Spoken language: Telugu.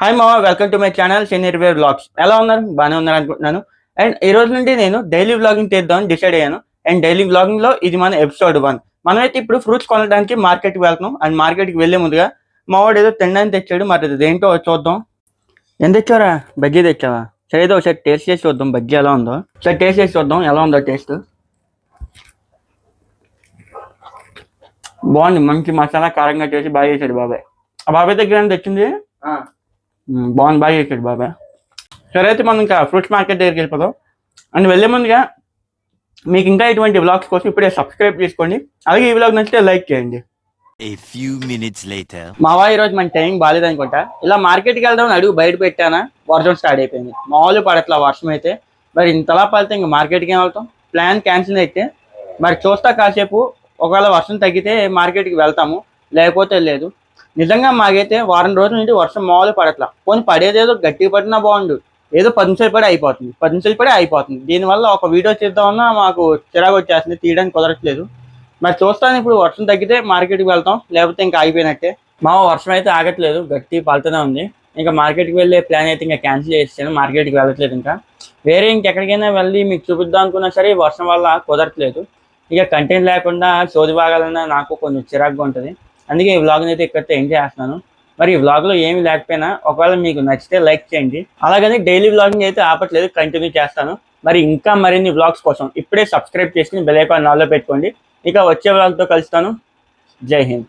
హాయ్ మామ వెల్కమ్ టు మై ఛానల్ షెనీర్వేర్ బ్లాగ్స్ ఎలా ఉన్నారు? బాగానే ఉన్నారు అనుకుంటున్నాను. అండ్ ఈ రోజు నుండి నేను డైలీ వ్లాగింగ్ చేద్దామని డిసైడ్ అయ్యాను. అండ్ డైలీ బ్లాగింగ్లో ఇది మన ఎపిసోడ్ వన్ మనమైతే ఇప్పుడు ఫ్రూట్స్ కొనడానికి మార్కెట్కి వెళ్తున్నాం. అండ్ మార్కెట్కి ముందుగా మా వాడు ఏదో తినడానికి తెచ్చాడు. మరి ఏంటో చూద్దాం. ఎంత తెచ్చారా బజ్జీ తెచ్చావా? సరే ఏదో ఒకసారి టేస్ట్ చేసి చూద్దాం. బజ్జీ ఎలా ఉందో. సరే టేస్ట్ చేసి చూద్దాం. ఎలా ఉందో టేస్ట్ బాగుంది. మంచి మసాలా కారంగా చేసి బాగా చేశాడు బాబాయ్. ఆ బాబాయ్ దగ్గర తెచ్చింది? బాగుంది బాగా చేశాడు బాబాయ్ సరే అయితే మనం ఇంకా ఫ్రూట్స్ మార్కెట్ దగ్గరికి వెళ్ళిపోదాం. అండ్ వెళ్ళే ముందుగా మీకు ఇంకా ఇటువంటి వ్లాగ్స్ కోసం ఇప్పుడే సబ్స్క్రైబ్ చేసుకోండి. అలాగే ఈ వ్లాగ్ నచ్చితే లైక్ చేయండి. A few minutes later. మావా ఈ రోజు మన టైం బాగాలేదు అనుకుంటా. ఇలా మార్కెట్కి వెళ్దాం అని అడుగు బయట పెట్టానా? వర్షం స్టార్ట్ అయిపోయింది. మామూలు పడట్లా వర్షం అయితే. మరి ఇంతలా పడితే ఇంకా మార్కెట్కి ఏం వెళ్తాం? ప్లాన్ క్యాన్సిల్ అయితే. మరి చూస్తా కాసేపు. ఒకవేళ వర్షం తగ్గితే మార్కెట్కి వెళ్తాము. లేకపోతే లేదు. నిజంగా మాకైతే వారం రోజుల నుండి వర్షం మామూలు పడట్లా. పోనీ పడేదేదో గట్టిగా పడినా బాగుండు. ఏదో పది నిమిషాలు పడి అయిపోతుంది. పది నిమిషాలు పడి అయిపోతుంది. దీనివల్ల ఒక వీడియో చేద్దామన్నా మాకు చిరాకు వచ్చేస్తుంది తీయడానికి కుదరట్లేదు. మరి చూస్తాను ఇప్పుడు వర్షం తగ్గితే మార్కెట్కి వెళ్తాం. లేకపోతే ఇంకా ఆగిపోయినట్టే. మా వర్షం అయితే ఆగట్లేదు. గట్టి పడుతూనే ఉంది. ఇంకా మార్కెట్కి వెళ్ళే ప్లాన్ అయితే ఇంకా క్యాన్సిల్ చేసాను మార్కెట్కి వెళ్ళట్లేదు ఇంకా. వేరే ఇంకెక్కడికైనా వెళ్ళి మీకు చూపిద్దాం అనుకున్నా సరే వర్షం వల్ల కుదరట్లేదు. ఇక కంటెంట్ లేకుండా చోది భాగాలన్నా నాకు కొంచెం చిరాకుగా ఉంటుంది. అందుకే ఈ వ్లాగ్ని అయితే ఇక్కడితో ఎంజాయ్ చేస్తున్నాను. మరి ఈ వ్లాగ్లో ఏమీ లేకపోయినా ఒకవేళ మీకు నచ్చితే లైక్ చేయండి. అలాగని డైలీ వ్లాగింగ్ అయితే ఆపట్లేదు కంటిన్యూ చేస్తాను. మరి ఇంకా మరిన్ని వ్లాగ్స్ కోసం ఇప్పుడే సబ్స్క్రైబ్ చేసుకుని బెల్ ఐకాన్ నాలో పెట్టుకోండి. ఇక వచ్చే వ్లాగ్తో కలుస్తాను. జై హింద్.